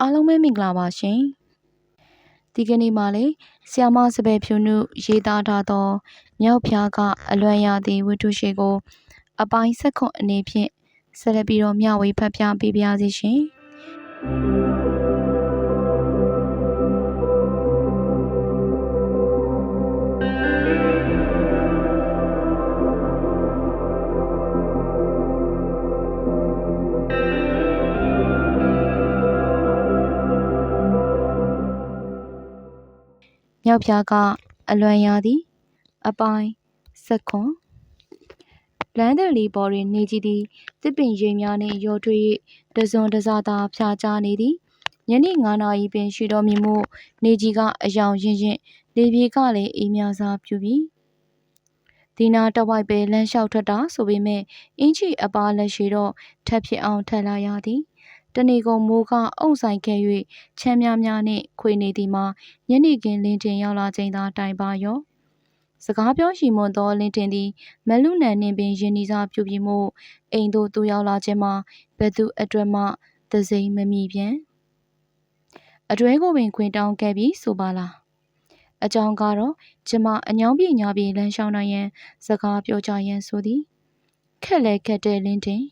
အားလုံးပဲမင်္ဂလာပါရှင်ဒီကနေ့မှလည်းဆီယာမစပယ်ဖြူနုရေးသားထားသောမြောက်ဖျားကအလွမ်းရသည့်ဝတ္ထုရှိကို အပိုင်းဆက်ခွန်အနေဖြင့်ဆက်လက်ပြီးတော့မျှဝေဖတ်ပြပေးပါရစေရှင် မြောက်ဖျားကအလွမ်းရသည် အပိုင်းဆက်ခွန်လမ်းတယ်လီပေါ်တွင်နေကြည်သည်တစ်ပင်ရိပ်များနှင့်ရောထွေး၍တစွန်တစသာဖြာချနေသည်ညနေ9နာရီပင်ရှိတော်မူမှုနေကြီးကအယောင်ရင်ရင်လေပြေကလည်းအေးများစွာပြူပြီးဒီနာတဝိုက်ပဲလမ်းလျှောက်ထွက်တာဆိုပေမဲ့အင်းချီအပါလက်ရှိတော့ထပ်ဖြစ်အောင်ထက်လာရသည် တနေကုန်မိုးကအုံဆိုင်ခဲ့၍ချမ်းများများနှင့်ခွေနေသည်မှာညနေခင်းလင်းတင်ရောက်လာချိန်သာတိုင်ပါရောစကားပြောရှိမွန်သောလင်းတင်သည်မလူနန်နှင့်ပင်ယင်းနီစာပြုပြီးမှုအိမ်သို့သူရောက်လာခြင်းမှာဘသူအတွက်မှသစိမ့်မမိပြန်အတွဲကိုပင်ခွင်တောင်းခဲ့ပြီးဆိုပါလားအကြောင်းကတော့ကျမအညောင်းပြေညာပြေလမ်းလျှောက်နိုင်ရန်စကားပြောကြရန်ဆိုသည်ခက်လဲခက်တဲ့လင်းတင်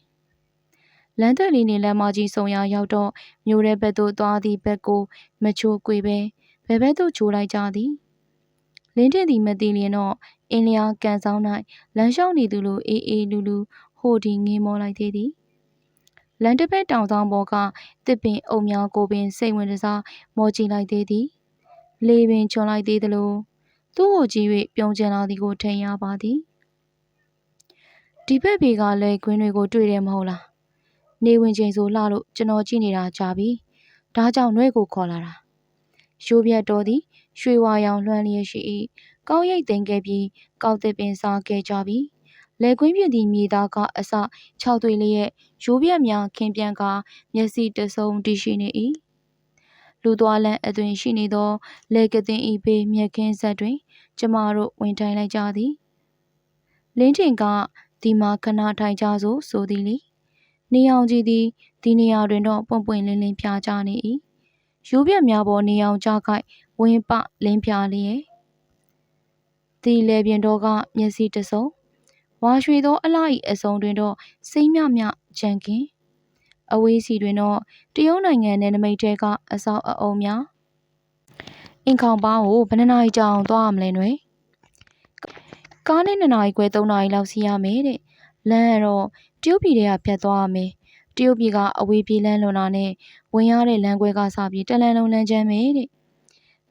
လမ်းသက်လီနေလမ်းမကြီးဆုံရာရောက်တော့မြို့ရဲဘက်သို့သွားသည့်ဘက်ကိုမချိုးကွေပဲဘယ်ဘက်သို့ချိုးလိုက်ကြသည်လင်းတင်သည်မသိလျင်တော့အင်းလျာကန်ဆောင်၌လမ်းလျှောက်နေသူလိုအေးအေးလူလူဟိုဒီငေးမောလိုက်သေးသည်လမ်းတစ်ဖက်တောင်ဆောင်ပေါ်ကတစ်ပင်အုံများကိုပင်စိတ်ဝင်တစားမောကြည့်လိုက်သေးသည်လေပင်ချွန်လိုက်သေးသလိုသူ့ကိုကြည့်၍ပြုံးကျင်လာသည်ကိုထင်ရပါသည်ဒီဘက်ဘေကလည်းခွင်းတွေကိုတွေ့တယ်မဟုတ်လား နေဝင်ချိန်ဆိုလှလို့ကျွန်တော်ကြည့်နေတာကြာပြီဒါကြောင့်နှွဲကိုခေါ်လာတာရိုးပြတ်တော်သည်ရွှေဝါရောင်လွှမ်းလျက်ရှိ၏ကောင်းရိပ်သိမ်းခဲ့ပြီးကောက်တစ်ပင်စားခဲ့ကြပြီလေကွင်းပြင်းသည့်မြေသားကအစ၆သွေးလျက်ရိုးပြက်များခင်းပြန်ကမျက်စိတဆုံတည်ရှိနေ၏လူသွားလန်းအသွင်ရှိနေသောလေကသင်ဤဘေးမြက်ခင်းဆက်တွင် ကျမတို့ဝင်ထိုင်လိုက်ကြသည်လင်းထင်ကဒီမှာခဏထိုင်ကြစို့ဆိုသည်လေ နေအောင်ကြီးသည်ဒီနေရာတွင်တော့ပွန့်ပွန့်လင်းလင်းပြကြနေ၏ရိုးပြက်များပေါ်နေအောင်ကြခိုက်ဝင်းပလင်းပြလျက်ဒီလေပြင်တော်ကမျက်စိတဆုံဝါရွှေသောအလှ၏အစုံတွင်တော့စိမ့်မြမြဂျန်ကင်အဝေးစီတွင်တော့တရုတ်နိုင်ငံနယ်နိမိတ်တဲကအဆောက်အအုံများအင်ခေါင်ပေါင်းကိုဘယ်နှနာရီကြာအောင်သွားရမလဲနွယ်ကားနဲ့2နာရီခွဲ3နာရီလောက်စီးရမယ်တဲ့လမ်းကတော့ တရုတ်ပြည်ထဲကဖြတ်သွားရမယ်တရုတ်ပြည်ကအဝေးပြေးလမ်းလွန်တာနဲ့ဝင်ရတဲ့လမ်းခွဲကစပြီးတလန်လုံးလမ်းချမ်းမယ်တဲ့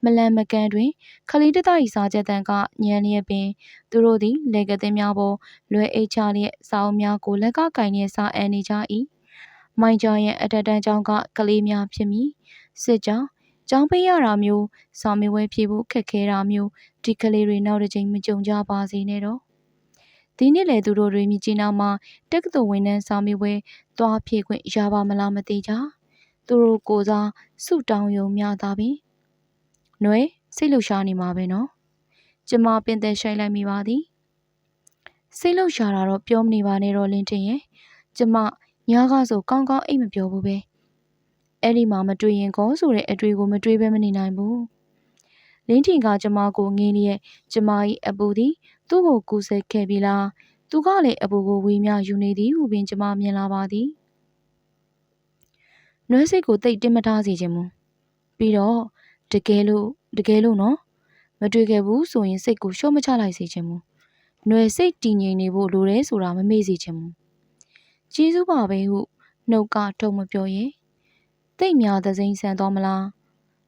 မလန်မကန်တွင်ခလီတတ၏စားချက်တန်ကညံလျက်ပင်သူတို့သည်လေကသင်းများပေါ်လွယ်အိတ်ချလျက်စာအုပ်များကိုလက်ကကင်လျက်စာအန်နေကြ၏မိုင်ကျော်ရဲ့အထက်တန်းကျောင်းကကလေးများဖြစ်မည်စစ်ကြောင်းကျောင်းပေးရတာမျိုးစာမေးပွဲဖြေဖို့ခက်ခဲတာမျိုးဒီကလေးတွေနောက်တစ်ချိန်မကြုံကြပါစေနဲ့တော့ ဒီနေ့လေသူတို့တွေမြကြီးနားမှာတက္ကသိုလ်ဝန်ထမ်းစာမေးပွဲသွားဖြေခွင့်ရပါမလားမသိကြသူတို့ကိုစားဆုတောင်းယုံများသာပင်နွယ်စိတ်လှရှားနေမှာပဲနော်ကျမပင်သက်ရှိုက်လိုက်မိပါသည်စိတ်လှရှားတာတော့ပြောမနေပါနဲ့တော့လင်းတင်ရဲ့ကျမညာကဆိုကောင်းကောင်းအိတ်မပြောဘူးပဲအဲ့ဒီမှာမတွေ့ရင်ကောဆိုတဲ့အတွေ့ကိုမတွေ့ဘဲမနေနိုင်ဘူးလင်းထင်ကကျမကိုငင်းလျက်ကျမ၏အပူသည် သူ့ကိုကူးဆက်ခဲ့ပြီလားသူကလည်းအပူကိုဝေမျှယူနေသည်ဟုပင်ကျမမြင်လာပါသည်နွဲစိတ်ကိုတိတ်တင်မထားစေချင်ဘူးပြီးတော့တကယ်လို့တကယ်လို့နော်မတွေ့ခဲ့ဘူးဆိုရင်စိတ်ကိုရှော့မချလိုက်စေချင်ဘူးနွယ်စိတ်တည်ငြိမ်နေဖို့လိုတယ်ဆိုတာမမေ့စေချင်ဘူးကျေးဇူးပါပဲဟုနှုတ်ကထုံမပြောရဲ့တိတ်များသစိမ့်ဆန်တော်မလား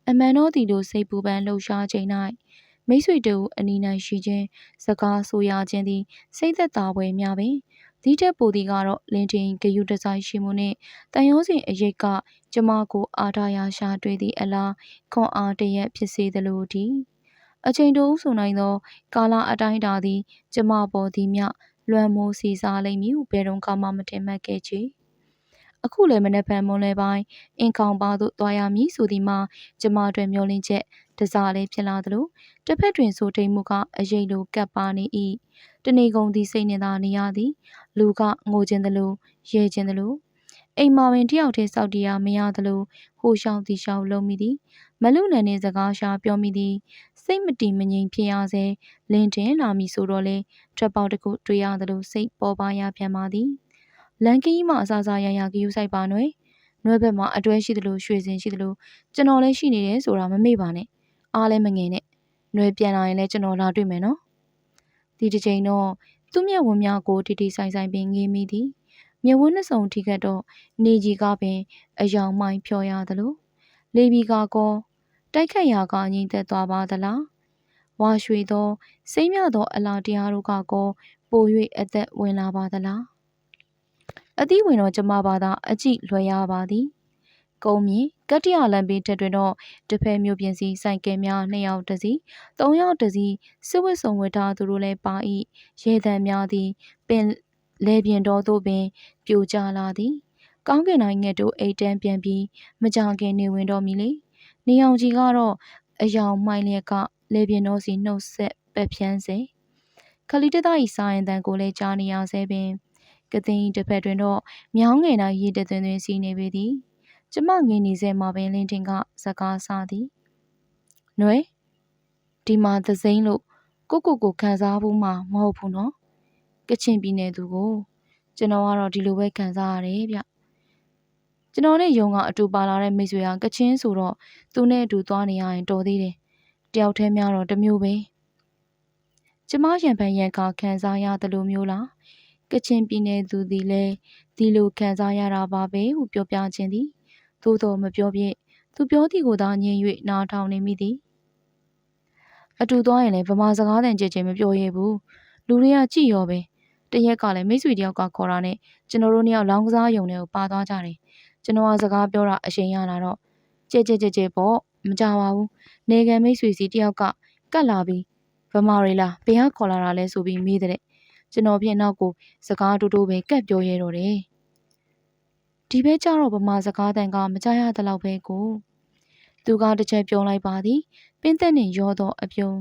အမှန်တော့ဒီလိုစိတ်ပူပန်လှုပ်ရှားချိန်၌ မိတ်ဆွေတို့အနီး၌ရှိခြင်းစကားဆိုရခြင်းသည်စိတ်သက်သာပွဲများပင်ဒီတက်ပိုသည်ကတော့လင်းတင်ဂယုတဆိုင်ရှိမှုနှင့်တန်ရုံးစဉ်အရိတ်ကကျမကိုအားထားရာရှာတွေ့သည့်အလားခွန်အားတရက်ဖြစ်စေသလိုသည်အချိန်တိုးဆိုနိုင်သော ကာလအတိုင်းတာသည် ကျမပေါ်သည်မြလွမ်းမိုးစီစားလိမ့်မည်ဟုဘယ်တော့မှမထင်မှတ်ခဲ့ချေအခုလည်းမနေ့ဖန်မွန်လဲပိုင်းအင်ကောင်ပါသို့သွားရမည်ဆိုသည်မှာကျမအတွက်မျောလင့်ချက် တစားလေးဖြစ်လာသလိုတစ်ဖက်တွင်ဆိုထိန်မှုကအရေးလိုကပ်ပါနေ၏တနေကုန်သည်စိတ်နှင့်သာနေရသည် လူကငိုခြင်းသလိုရဲခြင်းသလိုအိမ်မာဝင်တယောက်တည်းစောက်တရားမရသလိုဟိုရှောင်းတီရှောင်းလုံးမိသည်မလူနယ်နှင့်စကားရှာပြောမိသည်စိတ်မတည်မငြိမ်ဖြစ်ရစေလင်းတင်လာမည်ဆိုတော့လေထွက်ပေါက်တစ်ခုတွေ့ရသလိုစိတ်ပေါ်ပါရပြန်ပါသည်လန်ကင်းကြီးမှအစားစားရရကယူဆိုင်ပါနွယ်နွဲဘက်မှာအတွဲရှိသလိုရွှေစင်ရှိသလိုကျွန်တော်လည်းရှိနေတယ်ဆိုတာမမေ့ပါနဲ့ အားလည်းမငယ်နဲ့နွယ်ပြန်လာရင်လည်းကျွန်တော်လာတွေ့မယ်နော်ဒီတစ်ချိန်တော့သူ့မျက်ဝန်းများကိုတီတီဆိုင်ဆိုင်ပင်ငေးမိသည်မျက်ဝန်းနှစ်စုံထိခဲ့တော့နေကြီးကပင် အယောင်မိုင်းဖြော်ရသလိုလေဘီကကောတိုက်ခတ်ရာကအငိမ့်သက်သွားပါသလားဝါရွှေသောစိမ့်မြသောအလားတရားတို့ကကောပို၍အသက်ဝင်လာပါသလားအသီးဝင်တော့ကျမပါသာအကြည့်လွှဲရပါသည် ကုန်းမြင့် ကတ္တရလမ်းဘေးထက်တွင်တော့တစ်ဖက်မြို့ပြင်စီဆိုင်ကယ်များနှစ်ယောက်တစ်စီးသုံးယောက်တစ်စီးစစ်ဝတ်စုံဝတ်ထားသူတို့လည်းပါ၏ရဲတံများသည်ပင်လဲပြင်တော်သို့ပင်ပြိုကျလာသည်ကောင်းကင်တိုင်းငယ်တို့အိတ်တန်းပြန်ပြီးမကြခင်နေဝင်တော်မူလေနေအောင်ကြီးကတော့အယောင်မှိုင်းလျက်ကလေပြင်တော်စီနှုတ်ဆက်ပက်ဖြန်းစေခလီတသားဤစာရင်တန်ကိုလည်းကြားနေရဆဲပင်ကသိန်းတစ်ဖက်တွင်တော့မြောင်းငယ်တိုင်းရေတသွင်းသွင်းစီနေပေသည် ကျမငင်းနေစေမှာပင်လင်းတင်ကစကားဆသည်။နွယ်ဒီမှာသစိမ့်လို့ကိုကိုကိုခံစားဖို့မှမဟုတ်ဘူးနော်။ကချင်ပြည်နယ်သူကိုကျွန်တော်ကတော့ဒီလိုပဲခံစားရတယ်ဗျ။ကျွန်တော်နဲ့ယုံကအတူပါလာတဲ့မိတ်ဆွေကကချင်ဆိုတော့သူနဲ့အတူသွားနေရရင်တော်သေးတယ်။တယောက်တည်းများတော့တမျိုးပဲ။ကျမရံဖန်ရံခါခံစားရတယ်လို့မျိုးလား။ကချင်ပြည်နယ်သူသည်လည်းဒီလိုခံစားရတာပါပဲဟုပြောပြခြင်းသည် သို့တော်မပြောပြည့်သူပြောသည်ကိုသာညင်၍နားထောင်နေမိသည်အတူသွားရင်လည်းဗမာစကားတန်ကြည်ချင်းမပြောရဘူးလူတွေကကြည်ရောပဲတရက်ကလည်းမိတ်ဆွေတယောက်ကခေါ်တာနဲ့ကျွန်တော်တို့နှစ်ယောက်လောင်းကစားယုံတွေကိုပါသွားကြတယ်ကျွန်တော်ကစကားပြောတာအရှင်ရလာတော့ကြဲကြဲကြဲကြဲပေါ့မကြပါဘူးနေကန်မိတ်ဆွေစီတယောက်ကကတ်လာပြီးဗမာရီလာဘယ်ဟာခေါ်လာတာလဲဆိုပြီးမေးတဲ့ကျွန်တော်ဖြင့်နောက်ကိုစကားတူတူပဲကတ်ပြောရဲတော့တယ် ဒီဘဲကြတော့ဗမာစကားတန်ကမကြရသလောက်ပဲကိုသူကတစ်ချက်ပြောလိုက်ပါသည်ပင်းသက်နှင့်ရောသောအပြုံး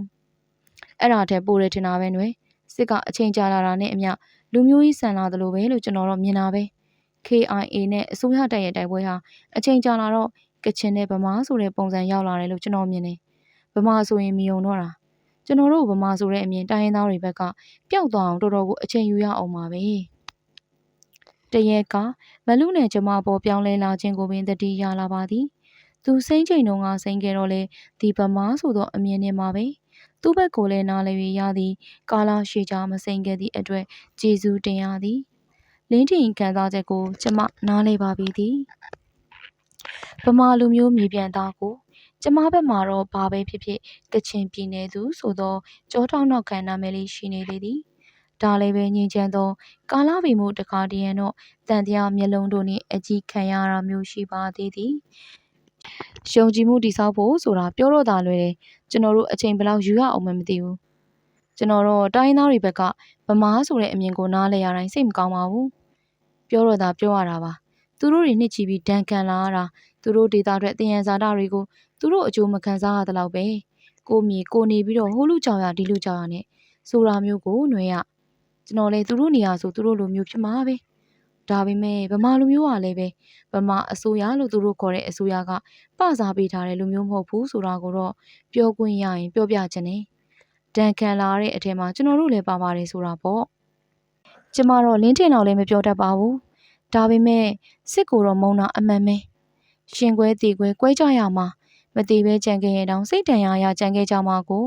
အဲ့ဒါတည်းပိုတယ်ထင်တာပဲနွယ်စစ်ကအချိန်ကြာလာတာနဲ့အမျှလူမျိုးကြီးဆန်လာသလိုပဲလို့ကျွန်တော်တော့မြင်တာပဲ KIA နဲ့အစိုးရတပ်ရဲ့တိုက်ပွဲဟာအချိန်ကြာလာတော့ကချင်နဲ့ဗမာဆိုတဲ့ပုံစံရောက်လာတယ်လို့ကျွန်တော်မြင်တယ်ဗမာဆိုရင်မယုံတော့တာကျွန်တော်တို့ဗမာဆိုတဲ့အမြင်တိုင်းရင်းသားတွေဘက်ကပျောက်သွားအောင်တော်တော်ကိုအချိန်ယူရအောင်ပါပဲ တရက်ကမလူနဲ့ကျမပေါ်ပြောင်းလဲလာခြင်းကိုပင်တတိရလာပါသည်သူစိမ့်ချိန်တုန်းကစိမ့်ခဲ့တော့လေဒီဗမာဆိုသောအမြင်နဲ့မှာပဲသူ့ဘက်ကိုလည်းနားလည်ရသည်ကာလာရှေချာမစိမ့်ခဲ့သည့်အတွက်ကျေးဇူးတင်ရသည်လင်းထင်ခံစားချက်ကိုကျမနားလည်ပါပြီသည်ဗမာလူမျိုးမြေပြန်သားကိုကျမဘက်မှာတော့ဘာပဲဖြစ်ဖြစ်ကချင်ပြည်နယ်သူဆိုသောကြောထောက်နောက်ခံနာမည်လေးရှိနေသေးသည် ဒါလည်းပဲငြိမ်ချမ်းသော ကာလပင်မှုတခါတည်းရန်တော့တန်တရားမျက်လုံးတို့နှင့်အကြည့်ခံရတာမျိုးရှိပါသေးသည်ယုံကြည်မှုတည်ဆောက်ဖို့ဆိုတာပြောတော့တာလွယ်တယ်ကျွန်တော်တို့အချိန်ဘယ်လောက်ယူရအောင်မမသိဘူးကျွန်တော်တို့တိုင်းသားတွေဘက်ကဗမာဆိုတဲ့အမြင်ကိုနားလဲရတိုင်းစိတ်မကောင်းပါဘူးပြောတော့တာပြောရတာပါသူတို့တွေနှစ်ချီပြီးဒဏ်ခံလာရတာသူတို့ဒေတာအတွက်တင်ရန်စာတာတွေကိုသူတို့အကျိုးမခံစားရသလောက်ပဲကိုမြေကိုနေပြီးတော့ဟိုလူကြောင်ရဒီလူကြောင်ရနဲ့ဆိုတာမျိုးကိုຫນွေရ ကျွန်တော်လည်းသူတို့နေရာဆိုသူတို့လိုမျိုးဖြစ်မှာပဲဒါပေမဲ့ဗမာလူမျိုးကလည်းပဲဗမာအစိုးရလို့သူတို့ခေါ်တဲ့အစိုးရကပစားပေးထားတဲ့လူမျိုးမဟုတ်ဘူးဆိုတာကိုတော့ပြောခွင့်ရရင်ပြောပြချင်တယ်ဒဏ်ခံလာတဲ့အထက်မှာကျွန်တော်တို့လည်းပါပါတယ်ဆိုတာပေါ့ကျမတော့လင်းထင်တော့လည်းမပြောတတ်ပါဘူးဒါပေမဲ့စစ်ကိုတော့မုံတာအမှန်ပဲရှင်ခွဲတီခွဲကွဲကြရမှာမတီးပဲကြံခဲ့ရတောင်စိတ်တန်ရာရကြံခဲ့ကြမှာကို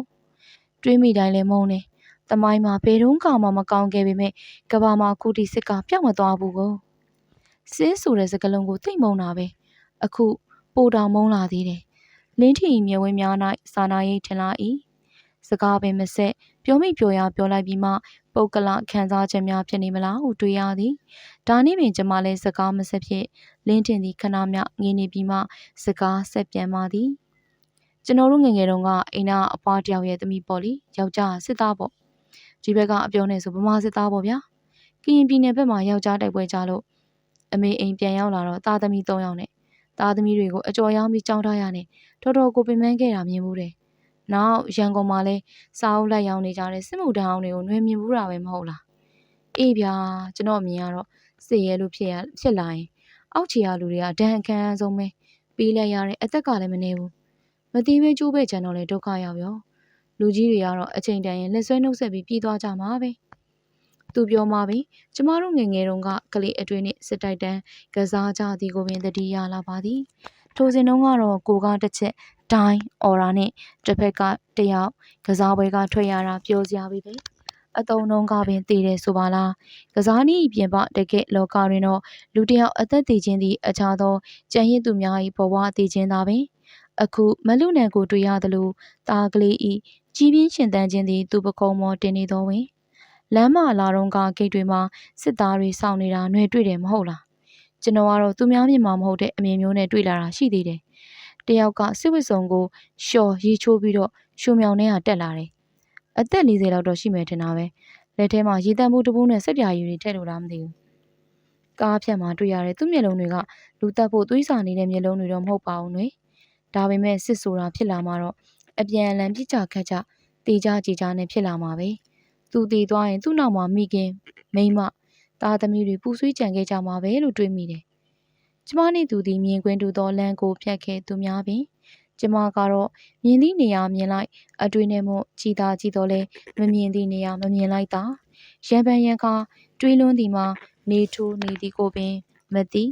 တွေးမိတိုင်းလည်းမုံတယ်။ တမိုင်းမှာဘယ်တုန်းကမှမကောင်းခဲ့ပေမဲ့ကဘာမှာခုတီစစ်ကပြောက်မသွားဘူးကို။စစ်ဆိုတဲ့စကားလုံးကိုသိမ့်မုံတာပဲ။အခုပိုတောင်မုံလာသေးတယ်။လင်းထီမြဝင်းများ၌စာနာရိတ်ထင်လာ၏။စကားပင်မဆက်ပြောမိပြောရပြောလိုက်ပြီးမှပုတ်ကလခံစားချက်များဖြစ်နေမလားဟုတွေးရသည်။ဒါနည်းပင်ကျမလည်းစကားမဆက်ဖြစ်လင်းတင်သည်ခဏမျှငင်းနေပြီးမှစကားဆက်ပြန်ပါသည်။ကျွန်တော်တို့ငငယ်တုန်းကအိမ်နာအဖွားတယောက်ရဲ့သမီးပေါ့လေယောက်ျားစစ်သားပေါ့ ဒီဘက်ကအပြောနဲ့ဆိုဗမာစစ်သားပေါ့ဗျာကရင်ပြည်နယ်ဘက်မှာယောက်ျားတိုက်ပွဲကြလို့အမေအိမ်ပြန်ရောက်လာတော့သားသမီး၃ယောက်နဲ့သားသမီးတွေကိုအကြော်ရောင်းပြီးကြောင်းထားရနေတော်တော်ကိုပင်ပန်းခဲ့တာမြင်မှုတယ်နောက်ရန်ကုန်မှာလဲစာအုပ်လက်ရောင်းနေကြတဲ့စစ်မှုထမ်းအောင်တွေကိုနှွေမြင်မှုတာပဲမဟုတ်လားအေးဗျာကျွန်တော်မြင်ရတော့စစ်ရဲလို့ဖြစ်ရဖြစ်လာရင် အောက်ခြေရလူတွေကဒဏ်အခမ်းဆုံးပဲပေးလိုက်ရတဲ့အသက်ကလည်းမနေဘူးမတိပဲကျိုးပဲကြံတော့လေဒုက္ခရောက်ရော လူကြီးတွေကတော့အချိန်တန်ရင်လက်ဆွဲနှုတ်ဆက်ပြီးပြေးသွားကြမှာပဲသူပြောမှပြီကျမတို့ငယ်ငယ်တုန်းကကလေးအတွင်းနဲ့စစ်တိုက်တန်းကစားကြသည်ကိုပင်တတိရလာပါသည်ထိုစဉ်တုန်းကတော့ကိုကတစ်ချက်ဒိုင်းအော်ရာနဲ့တစ်ဖက်ကတယောက်ကစားပွဲကထွက်ရတာပြောစရာပဲပဲအတုံးလုံးကပင်တည်တယ်ဆိုပါလားကစားနည်းပြင်ပတကယ်လောကတွင်တော့လူတစ်ယောက်အသက်တည်ခြင်းသည်အခြားသောကြံရစ်သူများ၏ဘဝတည်ခြင်းသာပင်အခုမလူနံကိုတွေ့ရသလိုတာကလေးဤ ကြီးပြင်းရှင်သန်ခြင်းသည်သူပကုံးမောတင်နေသောဝင်လမ်းမလာတော့ကဂိတ်တွေမှာစစ်သားတွေစောင့်နေတာຫນွေတွေ့တယ်မဟုတ်လားကျွန်တော်ကတော့သူများမြင်မှာမဟုတ်တဲ့အမြင်မျိုးနဲ့တွေ့လာတာရှိသေးတယ်တယောက်ကစစ်ဝစ်စုံကိုလျှော်ရီချိုးပြီးတော့ရှုံမြောင်ထဲကတက်လာတယ်အသက်40လောက်တော့ရှိမယ်ထင်တာပဲလက်ထဲမှာရေတံမှုတစ်ပူးနဲ့စက်ပြာရည်တွေထည့်လို့လားမသိဘူးကားဖြတ်မှာတွေ့ရတဲ့သူ့မျက်လုံးတွေကလူတက်ဖို့သွေးစာနေတဲ့မျက်လုံးတွေတော့မဟုတ်ပါဘူးနှွေဒါပေမဲ့စစ်ဆိုတာဖြစ်လာမှတော့ အပြန်အလှန်ပြစ်ကြခတ်ကြတေကြကြည်ကြနဲ့ဖြစ်လာမှာပဲသူတည်သွားရင်သူ့နောက်မှာမိခင်မိမသားသမီးတွေပူဆွေးကြံခဲ့ကြမှာပဲလို့တွေးမိတယ်ကျမနဲ့သူသည်မြင်ကွင်းတူသောလမ်းကိုဖြတ်ခဲ့သူများပင်ကျမကတော့မြင်သည့်နေရာမြင်လိုက်အတွေ့နဲ့မို့ကြည်သာကြည်တော်လဲမမြင်သည့်နေရာမမြင်လိုက်တာရံပန်ရံကားတွေးလွန်းသည်မှာနေထိုးနေသည်ကိုပင်မသိ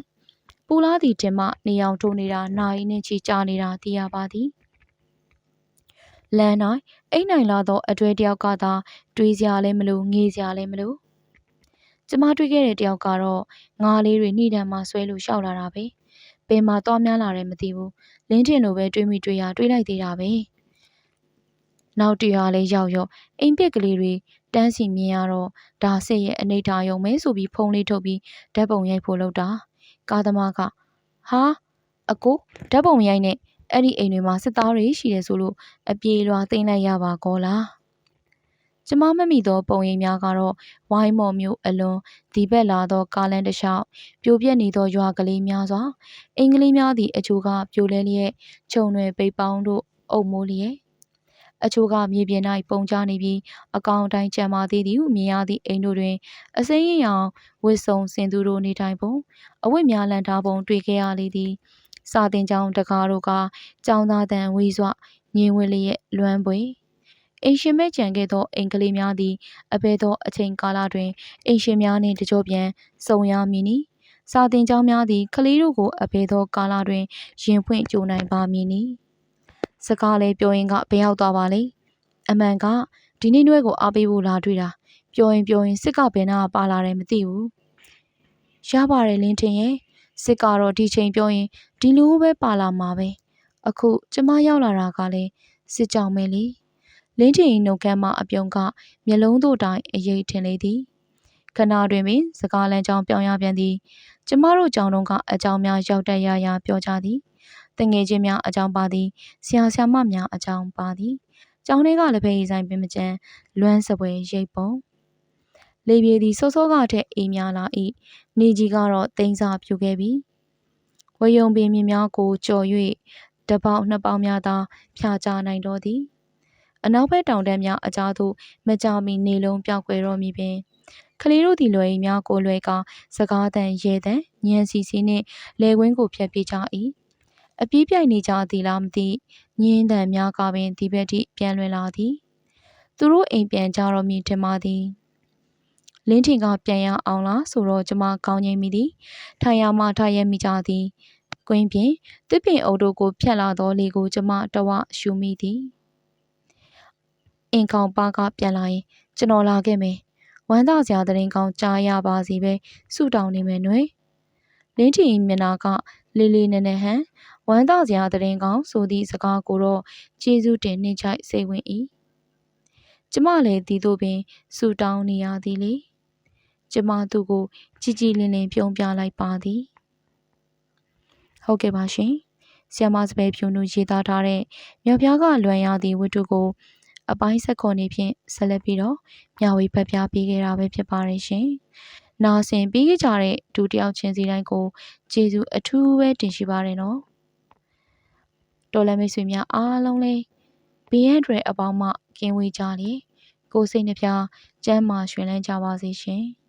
ပူလားသည်တင်မှနေအောင်ထိုးနေတာနိုင်နှင့်ချီကြနေတာသိရပါသည် လမ်း၌အိတ်နိုင်လာသောအတွေ့တယောက်ကသာတွေးစရာလည်းမလိုငေးစရာလည်းမလိုကျမတွေ့ခဲ့တဲ့တယောက်ကတော့ငါးလေးတွေနှိတံမှဆွဲလို့ရှောက်လာတာပဲဘယ်မှာသွားများလာတယ်မသိဘူးလင်းထင်လိုပဲတွေးမိတွေ့ရတွေးလိုက်သေးတာပဲနောက်တရွာလေးရောက်ရောအိမ်ပစ်ကလေးတွေတန်းစီမြင်ရတော့ဒါစစ်ရဲ့အနိဋ္ဌာယုံမဲဆိုပြီးဖုံးလေးထုတ်ပြီးဓာတ်ပုံရိုက်ဖို့လုပ်တာကားသမားကဟာအကိုဓာတ်ပုံရိုက်နဲ့ အဲ့ဒီအိမ်တွေမှာစစ်သားတွေရှိတယ်ဆိုလို့အပြေလွာသိမ့်လိုက်ရပါကောလားကျမမမိသောပုံရိပ်များကတော့ဝိုင်းမော်မျိုးအလွန်ဒီဘက်လာသောကားလမ်းတစ်လျှောက်ပြိုပြက်နေသောရွာကလေးများစွာအင်္ဂလိပ်များသည့်အချို့ကပြိုလဲလျက်ခြုံတွေပိတ်ပေါင်းတို့အုပ်မိုးလျက်အချို့ကမြေပြင်၌ပုံချနေပြီးအကောင်တိုင်းကြံမာသေးသည်ဟုမြင်ရသည့်အိမ်တို့တွင် အစိမ်းရောင်ဝစ်စုံစင်သူတို့နေထိုင်ပုံအဝတ်များလန်ထားပုံတွေ့ခဲ့ရလေသည် စာတင်ကျောင်းတကားတို့ကကျောင်းသားတန်ဝီစွညင်ဝဲလျက်လွမ်းပွေအိမ်ရှင်မဲ့ကြံခဲ့သောအိမ်ကလေးများသည်အဘဲသောအချိန်ကာလတွင်အိမ်ရှင်များနှင့်တကြောပြန်စုံရမည်နီစာတင်ကျောင်းများသည်ကလေးတို့ကိုအဘဲသောကာလတွင်ရင်ဖွင့်ကြိုနိုင်ပါမည်နီစကားလေးပြောရင်ကဘယ်ရောက်သွားပါလဲအမှန်ကဒီနေ့နွဲကိုအားပေးဖို့လာတွေ့တာပြောရင်ပြောရင်စစ်ကဘယ်နာပါလာတယ်မသိဘူးရပါတယ်လင်းထင်ရဲ့ စစ်ကတော့ဒီချိန်ပြောရင်ဒီလိုပဲပါလာမှာပဲအခုကျမရောက်လာတာကလည်းစစ်ကြောင်မဲလေလင်းထင်နှုတ်ခမ်းမှအပြုံးကမျက်လုံးတို့တိုင်းအရေးထင်လေသည်ခဏတွင်ပင်စကားလမ်းကြောင်းပြောင်းရပြန်သည်ကျမတို့ကြောင်တုံးကအကြောင်းများရောက်တက်ရရပြောကြသည်တငယ်ချင်းများအကြောင်းပါသည်ဆရာဆရာမများအကြောင်းပါသည်ကျောင်းထဲကလည်းဖေးဆိုင်ပင်မကျန်လွမ်းစပွဲရိပ်ပုံ လေပြေသည်စောစောကထက်အိမ်များလာ၏နေကြီးကတော့တိမ်စာပြူခဲ့ပြီဝယုံပင်မြင်များကိုကြော်၍တပေါက်နှစ်ပေါက်များသာဖြာချနိုင်တော့သည်အနောက်ဘက်တောင်တန်းများအကြားသို့မကြမီနေလုံးပြောက်ွယ်တော့မည်ပင်ကလေးတို့သည်လွယ်များကိုလွယ်ကစကားတန်ရဲတန်ညံစီစီနှင့်လေကွင်းကိုဖျက်ပြေးကြ၏အပြေးပြိုင်နေကြသည်လားမသိညင်းတန်များကပင်ဒီဘက်ထိပြန်လွင်လာသည်သူတို့အိမ်ပြန်ကြတော့မည်ထင်ပါသည် လင်းထင်ကပြန်ရအောင်လားဆိုတော့ကျမကောင်းငိမ့်မိသည်ထိုင်ရမှထိုင်ရမိကြသည်ကွင်းပြင်တစ်ပင်အုပ်တို့ကိုဖြတ်လာသောလေကိုကျမတဝရှူမိသည်အင်ကောင်ပါကပြန်လာရင်ကျွန်တော်လာခဲ့မယ်ဝမ်းသာစရာသတင်းကောင်းကြားရပါစီပဲဆုတောင်းနေမယ်နှွေလင်းထီမျက်နာကလေးလေးနက်နက်ဟန်ဝမ်းသာစရာသတင်းကောင်းဆိုသည့်စကားကိုတော့ကျေးဇူးတင်နှိမ့်ချိုက်စိတ်ဝင်၏ကျမလည်းဒီတို့ပင်ဆုတောင်းနေရသည်လေ ကျမသူ့ကို ကြည်ကြည်လင်လင်ပြုံးပြလိုက်ပါသည်ဟုတ်ကဲ့ပါရှင်ဆီယမစပယ်ဖြူနုရေးသားထားတဲ့မြောက်ပြားကလွန်ရသည့်ဝတ္ထုကို အပိုင်းဆက်ခွန်နေဖြင့်ဆက်လက်ပြီးတော့မျှဝေဖတ်ပြပေးခဲ့တာပဲဖြစ်ပါတယ်ရှင်။နာဆင်ပြီးကြတဲ့ဒုတယောက်ချင်းစီတိုင်းကိုကျေးဇူးအထူးပဲတင်ရှိပါတယ်နော်။တော်လည်းမိတ်ဆွေများအားလုံးလေးဘီယန်ဒရယ်အပေါင်းမှကင်းဝေးကြလေကိုစိတ်နှပြကျမ်းမာရွှင်လန်းကြပါစေရှင်။